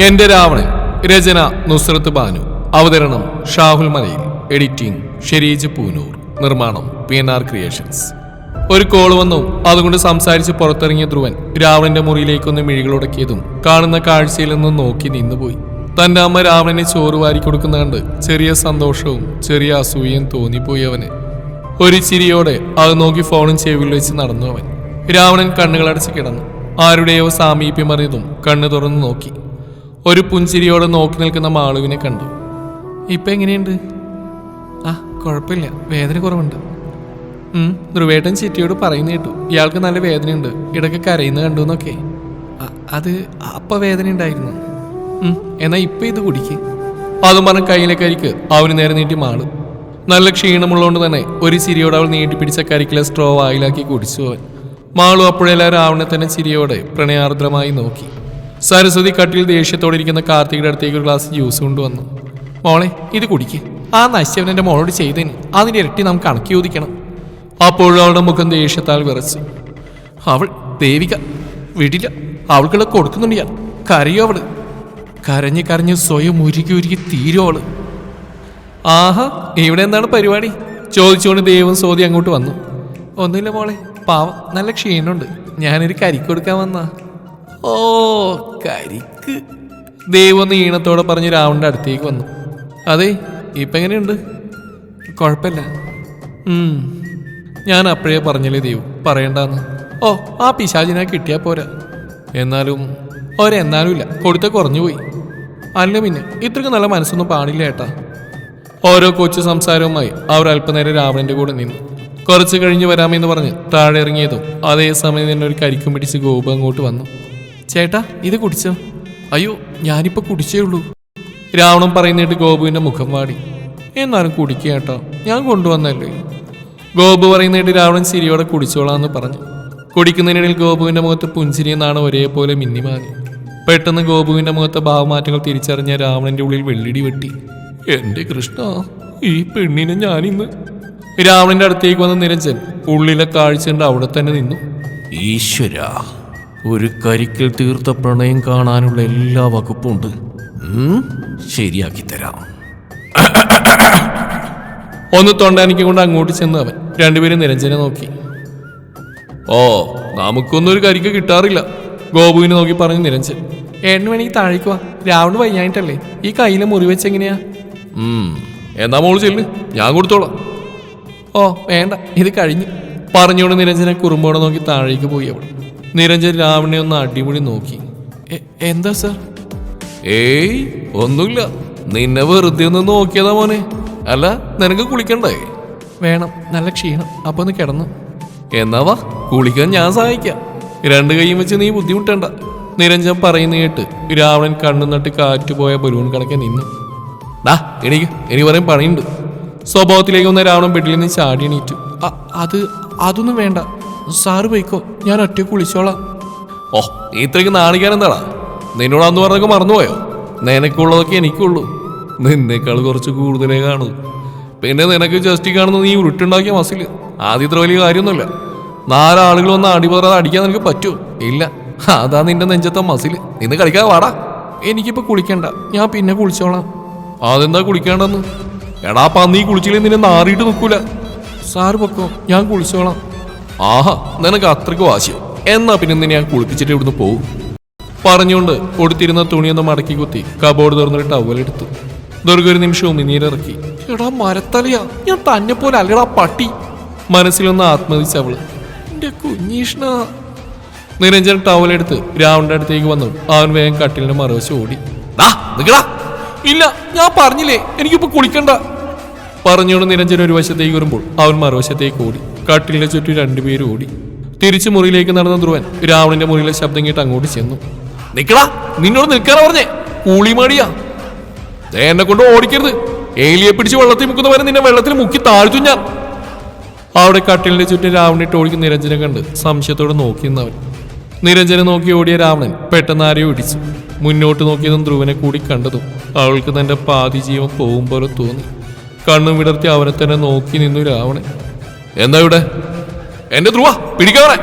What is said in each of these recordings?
എന്റെ രാവണൻ രചന നുസ്രത്ത് ബാനു. അവതരണം ഷാഹുൽ മലയിൽ. എഡിറ്റിംഗ് ഷെരീജ് പൂനൂർ. നിർമ്മാണം പി എൻ ആർ ക്രിയേഷൻസ്. ഒരു കോൾ വന്നു. അതുകൊണ്ട് സംസാരിച്ച് പുറത്തിറങ്ങിയ ധ്രുവൻ രാവണന്റെ മുറിയിലേക്കൊന്ന് മിഴികളുടക്കിയതും കാണുന്ന കാഴ്ചയിൽ നിന്നും നോക്കി നിന്നുപോയി. തന്റെ അമ്മ രാവണനെ ചോറ് വാരി കൊടുക്കുന്ന കണ്ട് ചെറിയ സന്തോഷവും ചെറിയ അസൂയയും തോന്നിപ്പോയി അവന്. ഒരു ചിരിയോടെ അത് നോക്കി ഫോണും ചെവിയിൽ വെച്ച് നടന്നു അവൻ. രാവണൻ കണ്ണുകളടച്ച് കിടന്നു. ആരുടെയോ സാമീപ്യം കണ്ണു തുറന്നു നോക്കി. ഒരു പുഞ്ചിരിയോടെ നോക്കി നിൽക്കുന്ന മാളുവിനെ കണ്ടു. ഇപ്പം എങ്ങനെയുണ്ട്? ആ കുഴപ്പമില്ല. വേദന കുറവുണ്ട്. ധ്രുവേട്ടൻ ചിറ്റിയോട് പറയുന്ന കേട്ടു. ഇയാൾക്ക് നല്ല വേദനയുണ്ട്. ഇടയ്ക്ക് കരയുന്ന കണ്ടു എന്നൊക്കെ. അത് അപ്പം വേദന ഉണ്ടായിരുന്നു. എന്നാൽ ഇപ്പം ഇത് കുടിക്ക്. അതും പറഞ്ഞ കയ്യിലെ കരിക്ക് അവന് നേരെ നീട്ടി മാളു. നല്ല ക്ഷീണമുള്ളതുകൊണ്ട് തന്നെ ഒരു ചിരിയോടെ അവൾ നീട്ടി പിടിച്ച കരിക്കിലെ സ്ട്രോ വായിലാക്കി കുടിച്ചു അവൻ. മാളു അപ്പോഴെല്ലാം ആവണെ തന്നെ ചിരിയോടെ പ്രണയാർദ്രമായി നോക്കി. സരസ്വതി കട്ടിൽ ദേഷ്യത്തോടെ ഇരിക്കുന്ന കാർത്തികയുടെ അടുത്തേക്ക് ഒരു ഗ്ലാസ് ജ്യൂസ് കൊണ്ടുവന്നു. മോളെ ഇത് കുടിക്ക്. ആ നശ്യവൻ എന്റെ മോളോട് ചെയ്തതിന് അതിന്റെ ഇരട്ടി നാം കണക്ക് ചോദിക്കണം. അപ്പോഴും അവളുടെ മുഖം ദേഷ്യത്താൽ വിറച്ചു. അവൾ ദേവിക വിടില്ല അവൾക്കുള്ള കൊടുക്കുന്നുണ്ട് ഞാൻ കരയോ അവൾ? കരഞ്ഞ് കരഞ്ഞ് സ്വയം ഉരുകി ഉരുകി തീരും അവൾ? ആഹാ ഇവിടെ എന്താണ് പരിപാടി? ചോദിച്ചുകൊണ്ട് ദൈവം സോതി അങ്ങോട്ട് വന്നു. ഒന്നുമില്ല മോളെ പാവം നല്ല ക്ഷീണമുണ്ട്. ഞാനൊരു കരിക്കൊടുക്കാൻ വന്നാ ഓ കരിക്ക്. ദൈവം ഈണത്തോടെ പറഞ്ഞ് രാവണിന്റെ അടുത്തേക്ക് വന്നു. അതെ ഇപ്പൊ എങ്ങനെയുണ്ട്? കുഴപ്പമില്ല. ഞാൻ അപ്പോഴേ പറഞ്ഞില്ലേ ദൈവം പറയണ്ടെന്ന്. ഓ ആ പിശാചിനെ കിട്ടിയാ പോരാ. എന്നാലും ഒരെന്നാലും ഇല്ല കൊടുത്ത കുറഞ്ഞു പോയി. അല്ല പിന്നെ ഇത്രയ്ക്ക് നല്ല മനസ്സൊന്നും പാടില്ല ഏട്ടാ. ഓരോ കൊച്ചു സംസാരവുമായി അവർ അല്പനേരം രാവണന്റെ കൂടെ നിന്നു. കുറച്ച് കഴിഞ്ഞ് വരാമെന്ന് പറഞ്ഞ് താഴെ ഇറങ്ങിയതും അതേസമയം തന്നെ ഒരു കരിക്കും പിടിച്ച് ഗോപു അങ്ങോട്ട് വന്നു. ചേട്ടാ ഇത് കുടിച്ചോ? അയ്യോ ഞാനിപ്പോ കുടിച്ചേ ഉള്ളൂ. രാവണൻ പറയുന്നിട്ട് ഗോപുവിന്റെ മുഖം വാടി. എന്നാലും കുടിക്കുക കേട്ടോ ഞാൻ കൊണ്ടുവന്നല്ലേ. ഗോപു പറയുന്നിട്ട് രാവണൻ ശരിയോടെ കുടിച്ചോളാന്ന് പറഞ്ഞു. കുടിക്കുന്നതിനിടയിൽ ഗോപുവിന്റെ മുഖത്ത് പുഞ്ചിരി എന്നാണ് ഒരേപോലെ മിന്നിമാങ്ങി പെട്ടെന്ന് ഗോപുവിന്റെ മുഖത്തെ ഭാവമാറ്റങ്ങൾ തിരിച്ചറിഞ്ഞ രാവണന്റെ ഉള്ളിൽ വെള്ളിടി വെട്ടി. എന്റെ കൃഷ്ണ ഈ പെണ്ണിനെ ഞാനിന്ന് രാവണന്റെ അടുത്തേക്ക് വന്ന നിരഞ്ജൻ ഉള്ളിലെ കാഴ്ച അവിടെ തന്നെ നിന്നു. ഈശ്വര ഒരു കരിക്കൽ തീർത്ത പ്രണയം കാണാനുള്ള എല്ലാ വകുപ്പും ഉണ്ട്. ശരിയാക്കി തരാം. ഒന്ന് തൊണ്ടാനിക്ക് കൊണ്ട് അങ്ങോട്ട് ചെന്ന് അവൻ. രണ്ടുപേരും നിരഞ്ജനെ നോക്കി. ഓ നമുക്കൊന്നും ഒരു കരിക്ക് കിട്ടാറില്ല. ഗോപുവിനെ നോക്കി പറഞ്ഞു നിരഞ്ജൻ. ഏണ്ണു വേണമെങ്കിൽ താഴേക്ക് വാ. രാവണ് വയ്യായിട്ടല്ലേ ഈ കയ്യിലെ മുറി എങ്ങനെയാ? ഉം, എന്നാ മോൾ ചെല്ല്. ഞാൻ കൊടുത്തോളാം. ഓ വേണ്ട. ഇത് കഴിഞ്ഞു. പറഞ്ഞുകൊണ്ട് നിരഞ്ജനെ കുറുമ്പോടെ നോക്കി താഴേക്ക് പോയി അവൾ. നിരഞ്ജൻ രാവണനെ ഒന്ന് അടിമുടി നോക്കി. എന്താ സർ? ഏയ് ഒന്നുമില്ല. നിന്നെ വെറുതെ ഒന്ന് നോക്കിയതാ മോനെ. അല്ല നിനക്ക് കുളിക്കണ്ടേ? വേണം നല്ല ക്ഷീണം. അപ്പൊ ഒന്ന് കിടന്നു. എന്നാ വാ കുളിക്കാൻ ഞാൻ സഹായിക്കാം. രണ്ട് കൈയും വെച്ച് നീ ബുദ്ധിമുട്ടണ്ട. നിരഞ്ജൻ പറയുന്ന കേട്ട് രാവണൻ കണ്ണു നട്ട് കാറ്റുപോയ ബലൂൺ കണക്കെ നിന്നു. ഡാ എനിക്ക് എനിക്ക് പറയും പണിയുണ്ട്. സ്വഭാവത്തിലേക്ക് വന്ന രാവണൻ ബെഡിൽ നിന്ന് ചാടി എണീറ്റു. അത് അതൊന്നും വേണ്ട. സാറ് പോയിക്കോ. ഞാൻ ഒറ്റ കുളിച്ചോളാം. ഓ നീ ഇത്രയ്ക്ക് നാണിക്കാൻ എന്താടാ നിന്നോടാന്ന് പറഞ്ഞൊക്കെ മറന്നുപോയോ? നിനക്കുള്ളതൊക്കെ എനിക്കുള്ളൂ. നിന്നേക്കാൾ കുറച്ച് കൂടുതലേ കാണൂ. പിന്നെ നിനക്ക് ജസ്റ്റ് കാണുന്ന നീ ഉരുട്ടുണ്ടാക്കിയ മസിൽ ആദ്യത്തെ വലിയ കാര്യമൊന്നുമില്ല. നാലാളുകൾ വന്ന് അടിപറാതെ അടിക്കാൻ നിനക്ക് പറ്റൂ? ഇല്ല. അതാ നിന്റെ നെഞ്ചത്തെ മസിൽ നിന്ന് കളിക്കാതെ വാടാ. എനിക്കിപ്പോ കുളിക്കണ്ട. ഞാൻ പിന്നെ കുളിച്ചോളാം. അതെന്താ കുളിക്കേണ്ടെന്ന്? എടാ പന്നി കുളിച്ചില്ലേ നിന്നെ നാറിയിട്ട് നിൽക്കൂല. സാറ് പൊക്കോ ഞാൻ കുളിച്ചോളാം. ആഹാ നിനക്ക് അത്രയ്ക്ക് വാശിയോ? എന്നാ പിന്നെ നിന്നെ ഞാൻ കുളിപ്പിച്ചിട്ട് ഇവിടുന്ന് പോകും പറഞ്ഞുകൊണ്ട് കൊടുത്തിരുന്ന തുണിയൊന്ന് മടക്കി കുത്തി കബോർഡ് തുറന്നൊരു ടവലെടുത്തു ദുർഗ ഒരു നിമിഷം ഉമിനീരിറക്കി. എടാ മരത്തലയാ. ഞാൻ തന്നെ പോലെ അല്ലടാ പട്ടി. മനസ്സിലൊന്ന് ആത്മതിച്ച അവൾ. എന്റെ കുഞ്ഞീഷ്ണ. നിരഞ്ജൻ ടവലെടുത്ത് രാവണിന്റെ അടുത്തേക്ക് വന്നു. അവൻ വേഗം കട്ടിലിന്റെ മറുവശം ഓടി. ഇല്ല ഞാൻ പറഞ്ഞില്ലേ എനിക്കിപ്പോ കുളിക്കണ്ട. പറഞ്ഞുകൊണ്ട് നിരഞ്ജൻ ഒരു വശത്തേക്ക് വരുമ്പോൾ അവൻ മറുവശത്തേക്ക് ഓടി. കട്ടിലിന്റെ ചുറ്റും രണ്ടുപേരും ഓടി. തിരിച്ചു മുറിയിലേക്ക് നടന്ന ധ്രുവൻ രാവണന്റെ മുറിയിലെ ശബ്ദം കേട്ട് അങ്ങോട്ട് ചെന്നു. നിക്കടാ നിന്നോട് നിൽക്കാനാ പറഞ്ഞേ. കൂളിമാടിയാ എന്നെ കൊണ്ട് ഓടിക്കരുത്. ഏലിയെ പിടിച്ച് വെള്ളത്തിൽ മുക്കുന്ന മുക്കുന്നവരെ നിന്നെ വെള്ളത്തിൽ മുക്കി താഴ്ത്തു ഞാൻ. അവിടെ കട്ടിലിന്റെ ചുറ്റും രാവണിട്ട് ഓടിക്കുന്ന നിരഞ്ജനെ കണ്ട് സംശയത്തോടെ നോക്കി നിരഞ്ജനെ നോക്കി ഓടിയ രാവണൻ പെട്ടെന്ന് ആരെയോ ഇടിച്ചു. മുന്നോട്ട് നോക്കിയതും ധ്രുവനെ കൂടി കണ്ടതും അവൾക്ക് തന്റെ പാതി ജീവൻ പോകും പോലെ തോന്നി. കണ്ണും വിടർത്തി അവനെ തന്നെ നോക്കി നിന്നു രാവണൻ. എന്താ ഇവിടെ? എന്റെ ധ്രുവ പിടിക്കാവണേ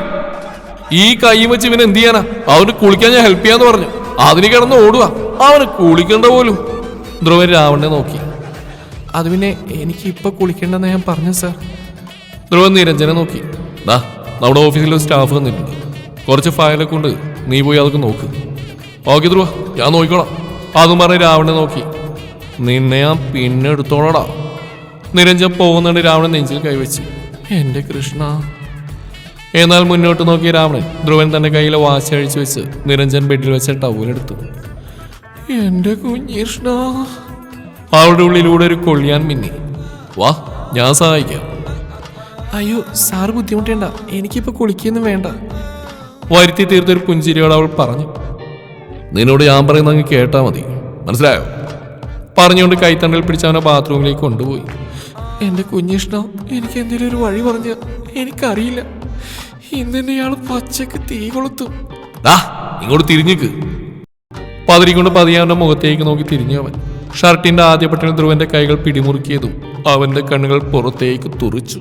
ഈ കൈ വെച്ച് ഇവൻ എന്ത് ചെയ്യാനാ? അവന് കുളിക്കാൻ ഞാൻ ഹെൽപ്പ് ചെയ്യാന്ന് പറഞ്ഞു. അതിന് കിടന്ന് ഓടുക അവന് കുളിക്കണ്ട പോലും. ധ്രുവൻ രാവണനെ നോക്കി. അത് പിന്നെ എനിക്ക് ഇപ്പൊ കുളിക്കണ്ടെന്ന് ഞാൻ പറഞ്ഞു സാർ ധ്രുവൻ നിരഞ്ജനെ നോക്കി. ദാ നമ്മുടെ ഓഫീസിലെ സ്റ്റാഫ് വന്നിട്ടുണ്ട്. കുറച്ച് ഫയലൊക്കെ കൊണ്ട് നീ പോയി അതൊക്കെ നോക്ക്. ഓക്കെ ധ്രുവ ഞാൻ നോക്കിക്കോളാം. അതും പറഞ്ഞ് രാവണനെ നോക്കി. നിന്നെ ഞാൻ പിന്നെ എടുത്തോളടാ. നിരഞ്ജൻ പോകുന്നുണ്ട് രാവണൻ നെഞ്ചിൽ കൈവച്ച്. എന്റെ കൃഷ്ണ. എന്നാൽ മുന്നോട്ട് നോക്കിയ രാവണൻ ധ്രുവൻ തന്റെ കയ്യിലെ വാശി അഴിച്ചു വെച്ച് നിരഞ്ജൻ ബെഡിൽ വെച്ച ടവലെടുത്തു എന്റെ കുഞ്ഞീഷ്ണ അവളുടെ ഉള്ളിലൂടെ ഒരു കൊള്ളിയാൻ മിന്നി. വാ ഞാൻ സഹായിക്കാം. അയ്യോ സാർ ബുദ്ധിമുട്ടേണ്ട. എനിക്കിപ്പോ കുളിക്കൊന്നും വേണ്ട. വരുത്തി തീർത്തൊരു പുഞ്ചിരിയോട് അവൾ പറഞ്ഞു. നിന്നോട് ഞാൻ പറയുന്ന അങ്ങ് കേട്ടാ മതി. മനസ്സിലായോ? പറഞ്ഞുകൊണ്ട് കൈത്തണ്ടിൽ പിടിച്ച് അവനെ ബാത്റൂമിലേക്ക് കൊണ്ടുപോയി. എന്റെ കുഞ്ഞിഷ്ണ എനിക്ക് എന്തെങ്കിലും ഒരു വഴി പറഞ്ഞ എനിക്കറിയില്ല. ഇന്നെന്നെ ഇയാൾ പച്ചക്ക് തീ കൊളുത്തും. ഇങ്ങോട്ട് തിരിഞ്ഞിക്ക്. പതിരിക്കൊണ്ട് പതിയെ അവന്റെ മുഖത്തേക്ക് നോക്കി തിരിഞ്ഞു അവൻ. ഷർട്ടിന്റെ ആദ്യ ബട്ടണിൽ ധ്രുവന്റെ കൈകൾ പിടിമുറുക്കിയതും അവന്റെ കണ്ണുകൾ പുറത്തേക്ക് തുറിച്ചു.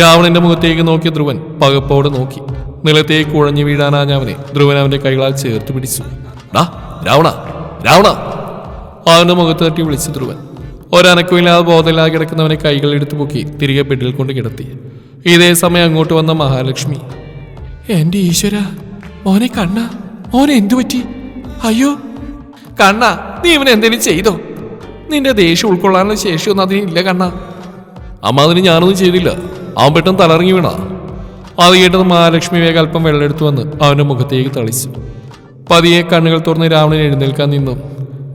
രാവണന്റെ മുഖത്തേക്ക് നോക്കിയ ധ്രുവൻ പകപ്പോടെ നോക്കി. നിലത്തേക്ക് കുഴഞ്ഞു വീഴാനാഞ്ഞവനെ ധ്രുവൻ അവന്റെ കൈകളാൽ ചേർത്ത് പിടിച്ചു. രാവണ രാവണ. അവന്റെ മുഖത്ത് തട്ടി വിളിച്ചു ധ്രുവൻ. ഒരനക്കമില്ലാതെ ബോധമില്ലാതെ കിടക്കുന്നവനെ കൈകൾ എടുത്തു പൊക്കി തിരികെ ബെഡിൽ കൊണ്ട് കിടത്തി. ഇതേ സമയം അങ്ങോട്ട് വന്ന മഹാലക്ഷ്മി എന്റെ ഈശ്വര മോനെ കണ്ണ മോനെ എന്തു പറ്റി? അയ്യോ കണ്ണ നീ ഇവൻ എന്തെങ്കിലും ചെയ്തോ? നിന്റെ ദേഷ്യം ഉൾക്കൊള്ളാനുള്ള ശേഷിയൊന്നും അതിനില്ല കണ്ണ. അമ്മ അതിന് ഞാനൊന്നും ചെയ്തില്ല. അവൻ പെട്ടെന്ന് തലറങ്ങി വീണ. അത് കേട്ടത് മഹാലക്ഷ്മി വേഗം അല്പം വെള്ളം എടുത്തു വന്ന് അവന്റെ മുഖത്തേക്ക് തളിച്ചു. പതിയെ കണ്ണുകൾ തുറന്ന് രാവണൻ എഴുന്നേൽക്കാൻ നിന്നു.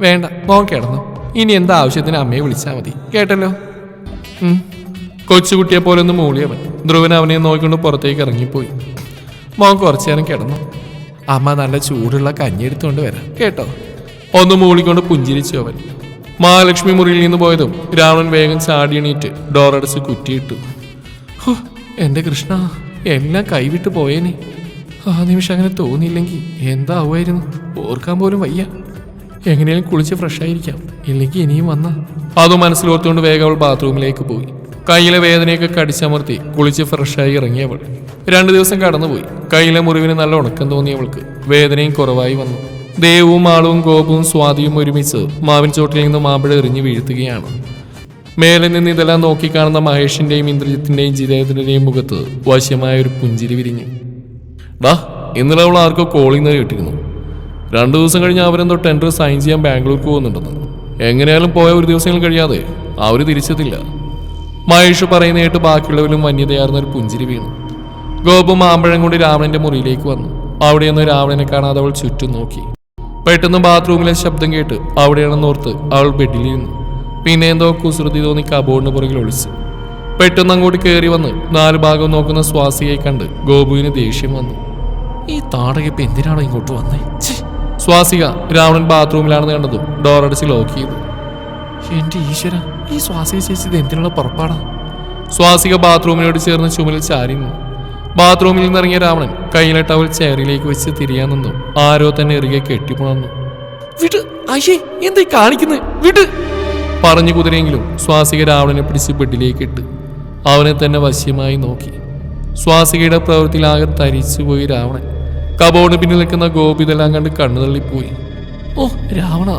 വേണ്ട മോൻ ഇനി എന്താ ആവശ്യത്തിന് അമ്മയെ വിളിച്ചാൽ മതി. കേട്ടല്ലോ. കൊച്ചുകുട്ടിയെ പോലെ ഒന്ന് മൂളിയവൻ. ധ്രുവൻ അവനെ നോക്കിക്കൊണ്ട് പുറത്തേക്ക് ഇറങ്ങിപ്പോയി. മോൻ കുറച്ചു നേരം കിടന്നു. അമ്മ നല്ല ചൂടുള്ള കഞ്ഞി എടുത്തുകൊണ്ട് വരാം. കേട്ടോ? ഒന്ന് മൂളിക്കൊണ്ട് പുഞ്ചിരിച്ചു അവൻ. മഹാലക്ഷ്മി മുറിയിൽ നിന്ന് പോയതും രാവണൻ വേഗം ചാടി എണീറ്റ് ഡോറടച്ച് കുറ്റിയിട്ടു. എന്റെ കൃഷ്ണ എല്ലാം കൈവിട്ട് പോയേനെ. ആ നിമിഷം അങ്ങനെ തോന്നിയില്ലെങ്കിൽ എന്താവുമായിരുന്നു? ഓർക്കാൻ പോലും വയ്യ. എങ്ങനെയും കുളിച്ച് ഫ്രഷ് ആയിരിക്കാം. ഇല്ലെങ്കിൽ ഇനിയും വന്ന. അത് മനസ്സിലോർത്തുകൊണ്ട് വേഗം അവൾ ബാത്റൂമിലേക്ക് പോയി. കയ്യിലെ വേദനയൊക്കെ കടിച്ചമർത്തി കുളിച്ച് ഫ്രഷായി ഇറങ്ങിയവൾ രണ്ടു ദിവസം കടന്നുപോയി. കയ്യിലെ മുറിവിന് നല്ല ഉണക്കം തോന്നിയവൾക്ക് വേദനയും കുറവായി വന്നു. ദേവും ആളും ഗോപവും സ്വാതിയും ഒരുമിച്ച് മാവിൻ ചോട്ടിൽ നിന്ന് മാമ്പഴ എറിഞ്ഞു വീഴ്ത്തുകയാണ്. മേലെ നിന്ന് ഇതെല്ലാം നോക്കിക്കാണുന്ന മഹേഷിന്റെയും ഇന്ദ്രജിത്തിന്റെയും ജിതേന്ദ്രന്റെയും മുഖത്ത് വശ്യമായ ഒരു പുഞ്ചിരി വിരിഞ്ഞു. ഡാ ഇന്നലെ അവൾ ആർക്കോ കോളിംഗ് കിട്ടിയിരുന്നു രണ്ടു ദിവസം കഴിഞ്ഞ് അവരെന്തോ ടെൻഡർ സൈൻ ചെയ്യാൻ ബാംഗ്ലൂർക്ക് പോകുന്നുണ്ടെന്ന്. എങ്ങനെയാലും പോയ ഒരു ദിവസങ്ങൾ കഴിയാതെ അവർ തിരിച്ചെത്തില്ല. മഹേഷ് പറയുന്ന കേട്ട് ബാക്കിയുള്ളവരും വന്യതയാർന്ന ഒരു പുഞ്ചിരി വീണു. ഗോപു മാമ്പഴം കൊണ്ട് രാവണന്റെ മുറിയിലേക്ക് വന്നു. അവിടെ നിന്ന് രാവണനെ കാണാതെ അവൾ ചുറ്റും നോക്കി. പെട്ടെന്ന് ബാത്റൂമിലെ ശബ്ദം കേട്ട് അവിടെയാണെന്നോർത്ത് അവൾ ബെഡിലിരുന്നു പിന്നെ എന്തോ കുസൃതി തോന്നി കബോർഡിന് പുറകിൽ ഒളിച്ചു. പെട്ടെന്ന് അങ്ങോട്ട് കയറി വന്ന് നാല് ഭാഗം നോക്കുന്ന സ്വാസിയെ കണ്ട് ഗോപുവിന് ദേഷ്യം വന്നു. ഈ താടകപ്പ് എന്തിനാണോ ഇങ്ങോട്ട് വന്നേ. സ്വാസിക രാവണൻ ബാത്റൂമിലാണെന്ന് കണ്ടതും. ഡോറടച്ച് ലോക്ക് ചെയ്തു. എന്റെ ഈശ്വര ഈ സ്വാസിക ചേച്ചി എന്തിനുള്ള പുറപ്പാടാ? സ്വാസിക ബാത്റൂമിനോട് ചേർന്ന് ചുമലിൽ ചാരി നിന്നു. ബാത്റൂമിൽ നിന്നിറങ്ങിയ രാവണൻ കയ്യിലെ ടവൽ ചെയറിലേക്ക് വെച്ച് തിരിയാൻ നിന്നു. ആരോ തന്നെ ഇറുകെ കെട്ടിപ്പുണർന്നു. വിട് അയ്യേ എന്തേ കാണിക്കുന്നു? വിട്. പറഞ്ഞു കുതിരെങ്കിലും സ്വാസിക രാവണനെ പിടിച്ച് ബെഡിലേക്ക് ഇട്ട് അവനെ തന്നെ വശ്യമായി നോക്കി. സ്വാസികയുടെ പ്രവൃത്തിയിലാകെ തരിച്ചുപോയി രാവണൻ. കബോർഡ് പിന്നിൽ നിൽക്കുന്ന ഗോപി ഇതെല്ലാം കണ്ട് കണ്ണു തള്ളിപ്പോയി. ഓ Ravana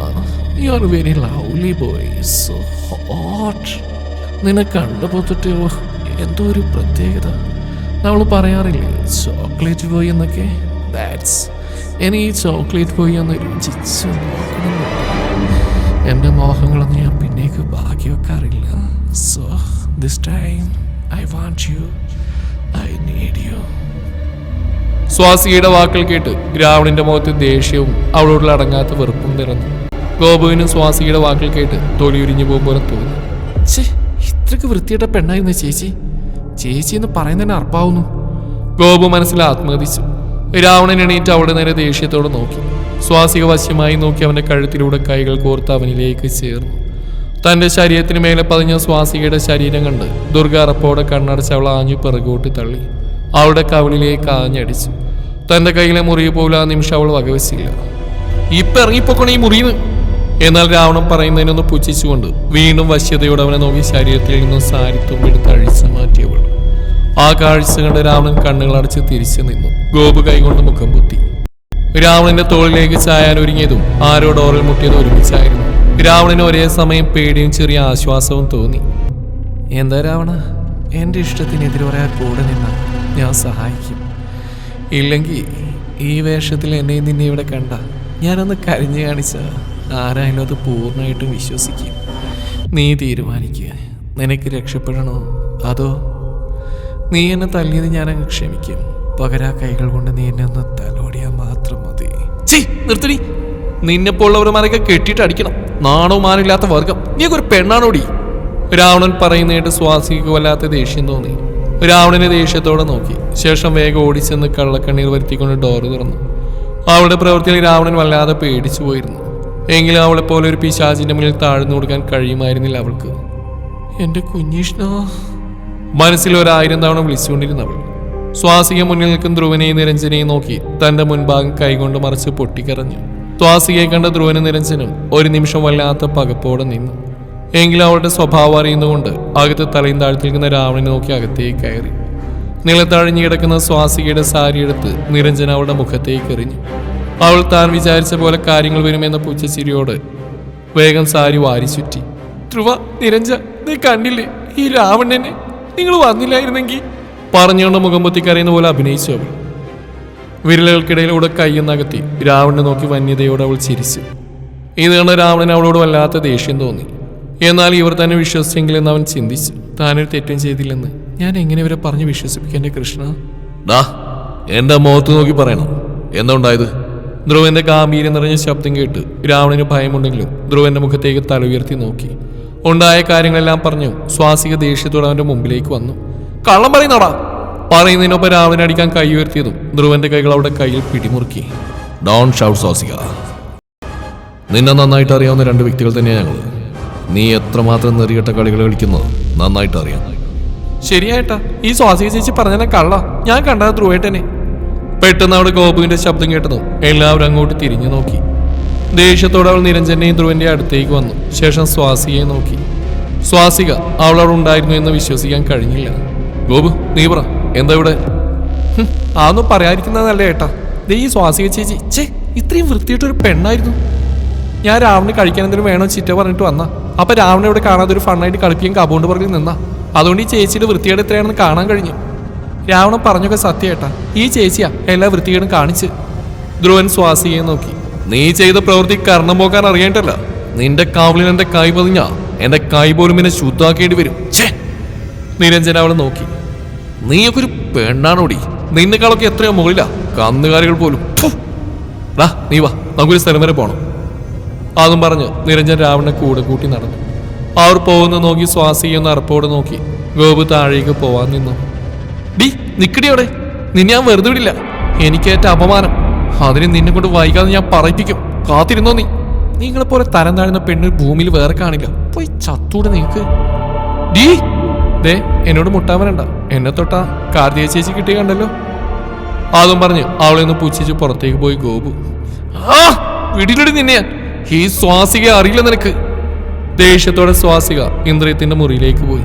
you are very lovely boys നിന്നെ കണ്ടപ്പോൾ തൊട്ട് എന്തോ ഒരു പ്രത്യേകത. നമ്മൾ പറയാറില്ലേ ചോക്ലേറ്റ് ബോയ് എന്നൊക്കെ? ദാറ്റ്സ് ഇനി ഈ ചോക്ലേറ്റ് ബോയ് ഒന്ന് രുചിച്ച് നോക്കണമെന്നുണ്ട് എന്റെ മോഹങ്ങളൊന്നും ഞാൻ പിന്നേക്ക് ബാക്കി വെക്കാറില്ല. So this time I want you I need you സ്വാസികയുടെ വാക്കുകൾ കേട്ട് രാവണിന്റെ മുഖത്ത് ദേഷ്യവും അവളോടുള്ള അടങ്ങാത്ത വെറുപ്പും നിറഞ്ഞു. ഗോപുവിനും സ്വാസിയുടെ വാക്കുകൾ കേട്ട് തൊലിയുരിഞ്ഞു പോലെ തോന്നി. ഇത്രക്ക് വൃത്തിയിട്ട പെണ്ണായിരുന്നു ചേച്ചി. ചേച്ചി എന്ന് പറയുന്നതിന് അർപ്പാവുന്നു. ഗോപു മനസ്സിൽ ആത്മഹതിച്ചു. രാവണൻ എണീറ്റ് അവിടെ നേരെ ദേഷ്യത്തോടെ നോക്കി. സ്വാസിക വശ്യമായി നോക്കി അവന്റെ കഴുത്തിലൂടെ കൈകൾ കോർത്ത് അവനിലേക്ക് ചേർന്നു. തന്റെ ശരീരത്തിന് മേലെ പതിഞ്ഞ സ്വാസികയുടെ ശരീരം കണ്ട് ദുർഗ അറപ്പോടെ കണ്ണടച്ച് അവൾ ആഞ്ഞു പിറകോട്ട് തള്ളി. അവളുടെ കവിളിലേക്ക് ആഞ്ഞടിച്ചു. തന്റെ കയ്യിലെ മുറിയെ പോലും ആ നിമിഷം അവൾ വകവെച്ചില്ല. ഇപ്പൊ ഇറങ്ങിപ്പോക്കണ ഈ മുറിന്ന് എന്നാൽ രാവണൻ പറയുന്നതിനൊന്ന് പുച്ഛിച്ചുകൊണ്ട് വീണ്ടും വശ്യതയോടെ അവനെ നോക്കി ശരീരത്തിൽ നിന്നും സാരിത്വം എടുത്ത് അഴിച്ചു മാറ്റിയവൾ ആ കാഴ്ച കണ്ട് രാവണൻ കണ്ണുകൾ അടച്ച് തിരിച്ചു നിന്നു. ഗോപു കൈകൊണ്ട് മുഖം പൊത്തി. രാവണന്റെ തോളിലേക്ക് ചായാൻ ഒരുങ്ങിയതും ആരോ ഡോറിൽ മുട്ടിയതും ഒരുമിച്ചായിരുന്നു. രാവണന് ഒരേ സമയം പേടിയും ചെറിയ ആശ്വാസവും തോന്നി. എന്താ രാവണ? എന്റെ ഇഷ്ടത്തിനെതിരെ പറയാൻ കൂടെ നിന്ന. ഞാൻ സഹായിക്കും. ഇല്ലെങ്കിൽ ഈ വേഷത്തിൽ എന്നെയും നിന്നെ ഇവിടെ കണ്ട ഞാനൊന്ന് കരഞ്ഞു കാണിച്ച ആരായാലും അത് പൂർണമായിട്ടും വിശ്വസിക്കും. നീ തീരുമാനിക്കുക. നിനക്ക് രക്ഷപ്പെടണോ? അതോ നീ എന്നെ തല്ലിയത് ഞാൻ അങ്ങ് ക്ഷമിക്കും. പകരാ കൈകൾ കൊണ്ട് നീ എന്നെ ഒന്ന് തലോടിയാൽ മാത്രം മതി. നിർത്തടി. നിന്നെ പോലുള്ളവരുമാരൊക്കെ കെട്ടിയിട്ട് അടിക്കണം. നാണോ മാനില്ലാത്ത വർഗം. നീ ഒരു പെണ്ണാണോടി? രാവണൻ പറയുന്നതായിട്ട് സ്വാസിക്ക് വല്ലാത്ത ദേഷ്യം തോന്നി. രാവണനെ ദേഷ്യത്തോടെ നോക്കി. ശേഷം വേഗം ഓടിച്ചെന്ന് കള്ളക്കണ്ണീർ വരുത്തിക്കൊണ്ട് ഡോർ തുറന്നു. അവളുടെ പ്രവൃത്തിയിൽ രാവണൻ വല്ലാതെ പേടിച്ചു പോയിരുന്നു. എങ്കിലും അവളെ പോലെ ഒരു പിശാചിന്റെ മുന്നിൽ താഴ്ന്നു കൊടുക്കാൻ കഴിയുമായിരുന്നില്ല അവൾക്ക്. എന്റെ കുഞ്ഞീഷ്ണ. മനസ്സിൽ ഒരായിരം തവണ വിളിച്ചുകൊണ്ടിരുന്നവൾ സ്വാസിക മുന്നിൽ നിൽക്കുന്ന ധ്രുവനെയും നിരഞ്ജനെയും നോക്കി തന്റെ മുൻഭാഗം കൈകൊണ്ട് മറിച്ച് പൊട്ടിക്കറഞ്ഞു സ്വാസികയെ കണ്ട ധ്രുവനും നിരഞ്ജനും ഒരു നിമിഷം വല്ലാത്ത പകപ്പോടെ നിന്നു. എങ്കിലും അവളുടെ സ്വഭാവം അറിയുന്നതുകൊണ്ട് അകത്ത് തലയും താഴ്ത്തി നിൽക്കുന്ന രാവണനെ നോക്കി അകത്തേക്ക് കയറി. നിലത്തഴിഞ്ഞു കിടക്കുന്ന സ്വാസികയുടെ സാരി എടുത്ത് നിരഞ്ജൻ അവളുടെ മുഖത്തേക്ക് എറിഞ്ഞു. അവൾ താൻ വിചാരിച്ച പോലെ കാര്യങ്ങൾ വരുമെന്ന പൂച്ചചിരിയോട് വേഗം സാരി വാരി ചുറ്റി. ധ്രുവ നിരഞ്ജ നീ കണ്ടില്ലേ? ഈ രാവണനെ നിങ്ങൾ വന്നില്ലായിരുന്നെങ്കിൽ പറഞ്ഞുകൊണ്ട് മുഖം പൊത്തി കരയുന്ന പോലെ അഭിനയിച്ചു അവൾ. വിരലുകൾക്കിടയിലൂടെ കയ്യെന്നകത്തി രാവണനെ നോക്കി വന്യതയോടെ അവൾ ചിരിച്ചു. ഇത് കണ്ട രാവണൻ അവളോട് വല്ലാത്ത ദേഷ്യം തോന്നി. എന്നാൽ ഇവർ തന്നെ വിശ്വസിച്ചെങ്കിലെന്ന് അവൻ ചിന്തിച്ചു. താനൊരു തെറ്റും ചെയ്തില്ലെന്ന്. ഞാൻ എങ്ങനെ ഇവരെ പറഞ്ഞു വിശ്വസിപ്പിക്കാൻ എന്റെ കൃഷ്ണ? ഡാ എന്റെ മുഖത്ത് നോക്കി പറയണം. എന്തുണ്ടായത് ധ്രുവന്റെ ഗാംഭീര്യം നിറഞ്ഞ ശബ്ദം കേട്ട് രാവണന് ഭയമുണ്ടെങ്കിലും ധ്രുവന്റെ മുഖത്തേക്ക് തല ഉയർത്തി നോക്കി. ഉണ്ടായ കാര്യങ്ങളെല്ലാം പറഞ്ഞു സ്വാസിക ദേഷ്യത്തോടെ അവന്റെ മുമ്പിലേക്ക് വന്നു. കള്ളം പറയുന്നടാ. പറയുന്നതിനൊപ്പം രാവണൻ അടിക്കാൻ കൈ ഉയർത്തിയതും ധ്രുവന്റെ കൈകൾ അവിടെ കയ്യിൽ പിടിമുറുക്കി. Don't shout Swasika. നിന്നെ നന്നായിട്ട് അറിയാവുന്ന രണ്ട് വ്യക്തികൾ തന്നെയാണ് ഞങ്ങൾ നീ എത്രമാത്രം നെറികെട്ട കളികൾ കളിക്കുന്നത് നന്നായിട്ട് അറിയാം. ശരിയായിട്ടാ. ഈ സ്വാസിക ചേച്ചി പറഞ്ഞ കള്ള. ഞാൻ കണ്ടത് ധ്രുവേട്ടനെ. പെട്ടെന്ന് അവിടെ ഗോപുവിന്റെ ശബ്ദം കേട്ടതും? എല്ലാവരും അങ്ങോട്ട് തിരിഞ്ഞു നോക്കി. ദേഷ്യത്തോടെ അവൾ നിരഞ്ജനെയും ധ്രുവന്റെ അടുത്തേക്ക് വന്നു. ശേഷം സ്വാസിയെ നോക്കി. സ്വാസിക അവൾ അവിടെ ഉണ്ടായിരുന്നു എന്ന് വിശ്വസിക്കാൻ കഴിഞ്ഞില്ല. ഗോപു നീ പറ എന്താ ഇവിടെ? അതൊന്നും പറയാതിരിക്കുന്നതല്ല ഏട്ടാ. ദേ ഈ സ്വാസിക ചേച്ചി. ചേ ഇത്രയും വൃത്തിയിട്ടൊരു പെണ്ണായിരുന്നു. ഞാൻ രാവിലെ കഴിക്കാൻ എന്തെങ്കിലും വേണോ ചിറ്റ പറഞ്ഞിട്ട് വന്ന. അപ്പൊ രാവണ ഇവിടെ കാണാതെ ഒരു ഫണ്ണായിട്ട് കളിപ്പിക്കാൻ കബോണ്ട് പുറകിൽ നിന്നാ. അതുകൊണ്ട് ഈ ചേച്ചിയുടെ വൃത്തികേട് എത്രയാണെന്ന് കാണാൻ കഴിഞ്ഞു. രാവണൻ പറഞ്ഞൊക്കെ സത്യേട്ടാ ഈ ചേച്ചിയാ എല്ലാ വൃത്തികേടും കാണിച്ച് ധ്രുവൻ സ്വാസിയെ നോക്കി. നീ ചെയ്ത പ്രവൃത്തി കർണം പോകാൻ അറിയേണ്ടല്ല. നിന്റെ കാവലിൽ എന്റെ കൈ പതിഞ്ഞ എന്റെ കൈ പോലും എന്നെ ശുദ്ധാക്കേണ്ടി വരും. ഛേ! നിരഞ്ജന അവളെ നോക്കി. നീയൊക്കെ ഒരു പെണ്ണാണോടി? നിന്നെക്കാളൊക്കെ എത്രയോ മുകളിലാ. കന്നുകാലികൾ പോലും. നീ വാ. നമുക്കൊരു സ്ഥലം വരെ പോണം. അതും പറഞ്ഞ് നിരഞ്ജൻ രാവണനെ കൂടെ കൂട്ടി നടന്നു. അവർ പോകുന്ന നോക്കി സ്വാസിയൊന്ന് അറപ്പോടെ നോക്കി. ഗോപു താഴേക്ക് പോവാൻ നിന്നു. ഡി നിക്കടിയോടെ നിന്നെ ഞാൻ വെറുതെ വിടില്ല. എനിക്കേറ്റ അപമാനം. അതിന് നിന്നെ കൊണ്ട് വൈകാതെ ഞാൻ പറയിപ്പിക്കും. കാത്തിരുന്നോ നീ? നിങ്ങളെ പോലെ തരം താഴ്ന്ന പെണ്ണ് ഭൂമിയിൽ വേറെ കാണില്ല. പോയി ചത്തൂടെ നിനക്ക് ഡീ ദേ എന്നോട് മുട്ടാൻ വരണ്ട. എന്നെ തൊട്ടാ കാർത്തിക ചേച്ചി കിട്ടിയ കണ്ടല്ലോ. അതും പറഞ്ഞ് അവളെ ഒന്ന് പുച്ഛിച്ച് പുറത്തേക്ക് പോയി ഗോപു. ആ വിടിലടി നിന്നെ. ഞാൻ. ഈ സ്വാസിക അറിയില്ല നിനക്ക്. ദേഷ്യത്തോടെ സ്വാസിക ഇന്ദ്രിയത്തിന്റെ മുറിയിലേക്ക് പോയി.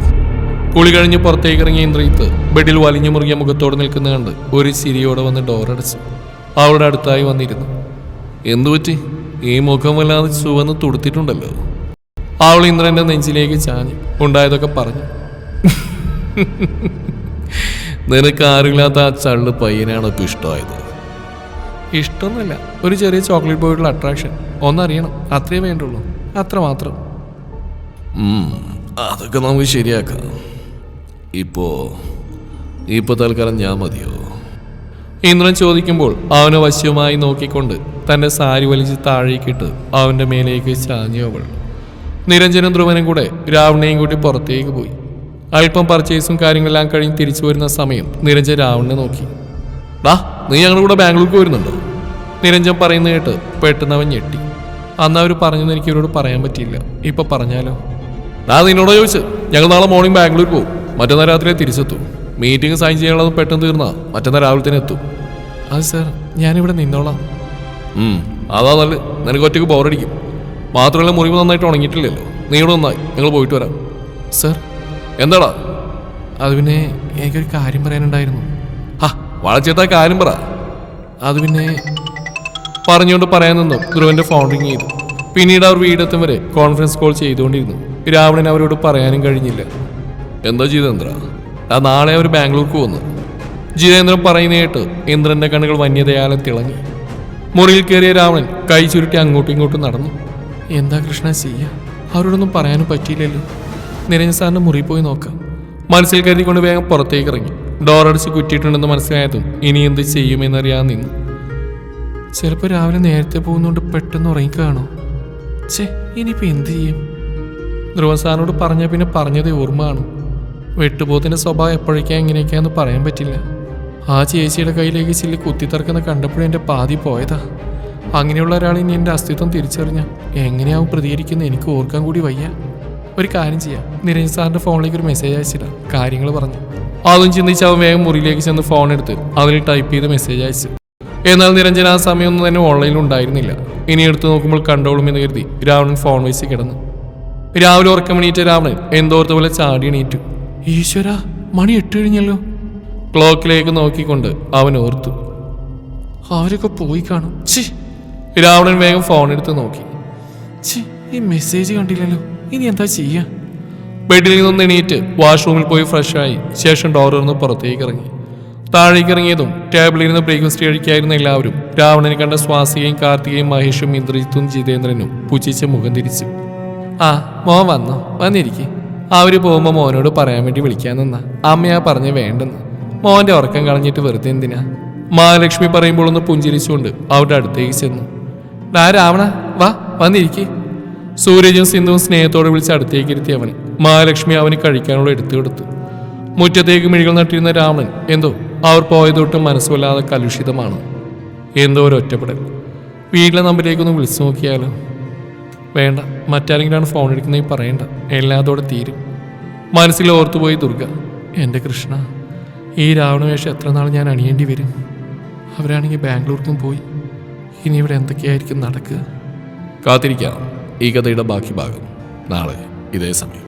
കുളി കഴിഞ്ഞ് പുറത്തേക്ക് ഇറങ്ങിയ ഇന്ദ്രിയത്ത് ബെഡിൽ വലിഞ്ഞു മുറിയ മുഖത്തോട് നിൽക്കുന്ന കണ്ട് ഒരു ചിരിയോടെ വന്ന് ഡോറടച്ചു അവളുടെ അടുത്തായി വന്നിരുന്നു. എന്തു പറ്റി? ഈ മുഖം വല്ലാതെ ചുവന്ന് തുടുത്തിട്ടുണ്ടല്ലോ. അവൾ ഇന്ദ്രന്റെ നെഞ്ചിലേക്ക് ചാഞ്ഞു. ഉണ്ടായതൊക്കെ പറഞ്ഞു. നിനക്ക് ആരുമില്ലാത്ത ആ ചള്ള് പയ്യനാണ് ഇപ്പൊ ഇഷ്ടമായത്. ഇഷ്ടമൊന്നുമില്ല. ഒരു ചെറിയ ചോക്ലേറ്റ് ബോയിട്ടുള്ള അട്രാക്ഷൻ ഒന്നറിയണം. അത്രേ വേണ്ടുള്ളൂ. അത്ര മാത്രം അതൊക്കെ നമുക്ക് ശരിയാക്കാം. ഇപ്പോ ഇപ്പൊ തൽക്കാലം ഞാൻ മതിയോ? ഇന്ദ്രൻ ചോദിക്കുമ്പോൾ അവനെ വശ്യമായി നോക്കിക്കൊണ്ട് തന്റെ സാരി വലിച്ച് താഴേക്കിട്ട് അവന്റെ മേലേക്ക് ചാഞ്ഞു അവൾ. നിരഞ്ജനും ധ്രുവനും കൂടെ രാവണനെയും കൂട്ടി പുറത്തേക്ക് പോയി. അല്പം പർച്ചേസും കാര്യങ്ങളെല്ലാം കഴിഞ്ഞ് തിരിച്ചു വരുന്ന സമയം നിരഞ്ജൻ രാവണനെ നോക്കി. വാ നീ ഞങ്ങളുടെ കൂടെ ബാംഗ്ലൂർക്ക് വരുന്നുണ്ടോ? നിരഞ്ജൻ പറയുന്ന കേട്ട് പെട്ടെന്ന് അവൻ ഞെട്ടി. അന്ന് അവർ പറഞ്ഞെന്ന് എനിക്ക് ഇവരോട് പറയാൻ പറ്റിയില്ല. ഇപ്പൊ പറഞ്ഞാലോ? ഞാൻ നിന്നോട് ചോദിച്ചു ഞങ്ങൾ നാളെ മോർണിംഗ് ബാംഗ്ലൂർ പോകും മറ്റന്നാൾ രാത്രി തിരിച്ചെത്തും. മീറ്റിംഗ് സൈൻ ചെയ്യാനുള്ളത് പെട്ടെന്ന് തീർന്നാ മറ്റന്നാൾ രാവിലെ തന്നെ എത്തും. അത് സാർ ഞാനിവിടെ നിന്നോളാം. അതാ നല്ല നിനക്ക് ഒറ്റയ്ക്ക് ബോറടിക്കും മാത്രമല്ല മുറിവ് നന്നായിട്ട് ഉണങ്ങിയിട്ടില്ലല്ലോ. നീ ഇവിടെ നന്നായി. ഞങ്ങൾ പോയിട്ട് വരാം. സർ എന്താടാ? അത് പിന്നെ എനിക്കൊരു കാര്യം പറയാനുണ്ടായിരുന്നു. ഹാ വളച്ചേട്ടാ കാര്യം പറ. അത് പിന്നെ പറഞ്ഞുകൊണ്ട് പറയാൻ നിന്നു. ധ്രുവന്റെ ഫോൺ റിങ് ചെയ്തു. പിന്നീട് അവർ വീടെത്തും വരെ കോൺഫറൻസ് കോൾ ചെയ്തുകൊണ്ടിരുന്നു. രാവണൻ അവരോട് പറയാനും കഴിഞ്ഞില്ല. എന്താ ജിതേന്ദ്ര? ആ നാളെ അവർ ബാംഗ്ലൂർക്ക് വന്നു. ജിതേന്ദ്രൻ പറയുന്ന കേട്ട് ഇന്ദ്രന്റെ കണ്ണുകൾ വന്യതയാലെ തിളങ്ങി. മുറിയിൽ കയറിയ രാവണൻ കൈ ചുരുട്ടി അങ്ങോട്ടും ഇങ്ങോട്ടും നടന്നു. എന്താ കൃഷ്ണ ചെയ്യ അവരോടൊന്നും പറയാനും പറ്റിയില്ലല്ലോ. നിരഞ്ജൻ സാറിന്റെ മുറി പോയി നോക്കാം. മനസ്സിൽ കരുതിക്കൊണ്ട് വേഗം പുറത്തേക്ക് ഇറങ്ങി. ഡോറടിച്ച് കുറ്റിയിട്ടുണ്ടെന്ന് മനസ്സിലായതും ഇനി എന്ത് ചെയ്യുമെന്നറിയാൻ നിന്നു. ചിലപ്പോൾ രാവിലെ നേരത്തെ പോകുന്നതുകൊണ്ട് പെട്ടെന്ന് ഉറങ്ങിക്കാണോ? ഛേ ഇനിയിപ്പോൾ എന്ത് ചെയ്യും? ധ്രുവൻ സാറിനോട് പറഞ്ഞ പിന്നെ പറഞ്ഞതേ ഓർമ്മ കാണും വെട്ടുപോത്തിന്റെ സ്വഭാവം എപ്പോഴേക്കാ എങ്ങനെയൊക്കെയാന്ന് പറയാൻ പറ്റില്ല. ആ ചേച്ചിയുടെ കയ്യിലേക്ക് ചില്ല് കുത്തിത്തറക്കുന്ന കണ്ടപ്പോഴും എന്റെ പാതി പോയതാ. അങ്ങനെയുള്ള ഒരാൾ ഇനി എന്റെ അസ്തിത്വം തിരിച്ചറിഞ്ഞ എങ്ങനെയാവും പ്രതികരിക്കുന്നത് എനിക്ക് ഓർക്കാൻ കൂടി വയ്യ. ഒരു കാര്യം ചെയ്യാം. നിരഞ്ജൻ സാറിന്റെ ഫോണിലേക്ക് ഒരു മെസ്സേജ് അയച്ചില്ല കാര്യങ്ങൾ പറഞ്ഞു. അതും ചിന്തിച്ച് അവൻ വേഗം മുറിയിലേക്ക് ചെന്ന് ഫോൺ എടുത്ത് അതിൽ ടൈപ്പ് ചെയ്ത് മെസ്സേജ് അയച്ചു. എന്നാൽ നിരഞ്ജന ആ സമയമൊന്നും തന്നെ ഓൺലൈനിൽ ഉണ്ടായിരുന്നില്ല. ഇനി എടുത്തു നോക്കുമ്പോൾ കണ്ടോളും എന്ന് കരുതി രാവണൻ ഫോൺ വെച്ച് കിടന്നു. രാവിലെ ഉറക്കമണിയേറ്റ രാവണൻ എന്തോർത്ത പോലെ ചാടി എണീറ്റു. ഈശ്വര മണി എട്ട് കഴിഞ്ഞല്ലോ. ക്ലോക്കിലേക്ക് നോക്കിക്കൊണ്ട് അവൻ ഓർത്തു. അവരൊക്കെ പോയി കാണും? ഛി. രാവണൻ വേഗം ഫോൺ എടുത്ത് നോക്കി. ഛി ഈ മെസ്സേജ് കണ്ടില്ലല്ലോ. ഇനി എന്താ ചെയ്യാ? ബെഡിൽ നിന്ന് എണീറ്റ് വാഷ്റൂമിൽ പോയി ഫ്രഷായി ശേഷം ഡോർ തുറന്ന് പുറത്തേക്ക് ഇറങ്ങി. താഴേക്ക് ഇറങ്ങിയതും ടേബിളിൽ നിന്ന് ബ്രേക്ക്ഫാസ്റ്റ് കഴിക്കായിരുന്ന എല്ലാവരും രാവണനെ കണ്ട സ്വാസികയും കാർത്തികയും മഹേഷും ഇന്ദ്രജിത്തും ജിതേന്ദ്രനും പുച്ഛിച്ച് മുഖം തിരിച്ചു. ആ മോൻ വന്നു? വന്നിരിക്കെ. അവർ പോകുമ്പോൾ മോനോട് പറയാൻ വേണ്ടി വിളിക്കാൻ നിന്ന. അമ്മയാ പറഞ്ഞ് വേണ്ടെന്ന്. മോന്റെ ഉറക്കം കളഞ്ഞിട്ട് വെറുതെ എന്തിനാ? മഹാലക്ഷ്മി പറയുമ്പോൾ ഒന്ന് പുഞ്ചിരിച്ചുകൊണ്ട് അവരുടെ അടുത്തേക്ക് ചെന്നു. ഡാ രാവണ വാ വന്നിരിക്കെ. സൂരജും സിന്ധുവും സ്നേഹത്തോടെ വിളിച്ച് അടുത്തേക്ക് ഇരുത്തി അവന്. മഹാലക്ഷ്മി അവന് കഴിക്കാനുള്ള എടുത്തു കൊടുത്തു. മുറ്റത്തേക്ക് മിഴികൾ നട്ടിരുന്ന രാവണൻ എന്തോ അവർ പോയതൊട്ടും മനസ്സുവല്ലാതെ കലുഷിതമാണ്. എന്തോ ഒരു ഒറ്റപ്പെടൽ. വീട്ടിലെ നമ്പറിലേക്കൊന്ന് വിളിച്ചു നോക്കിയാലോ? വേണ്ട മറ്റാരെങ്കിലാണ് ഫോൺ എടുക്കുന്നതെങ്കിൽ പറയണ്ട. എല്ലാതോടെ തീരും. മനസ്സിൽ ഓർത്തുപോയി ദുർഗ എന്റെ കൃഷ്ണ ഈ രാവണവേഷം എത്ര നാൾ ഞാൻ അണിയേണ്ടി വരും? അവരാണെങ്കിൽ ബാംഗ്ലൂർക്കും പോയി. ഇനി ഇവിടെ എന്തൊക്കെയായിരിക്കും നടക്കുക? കാത്തിരിക്കാം. ഈ കഥയുടെ ബാക്കി ഭാഗം നാളെ ഇതേ സമയം.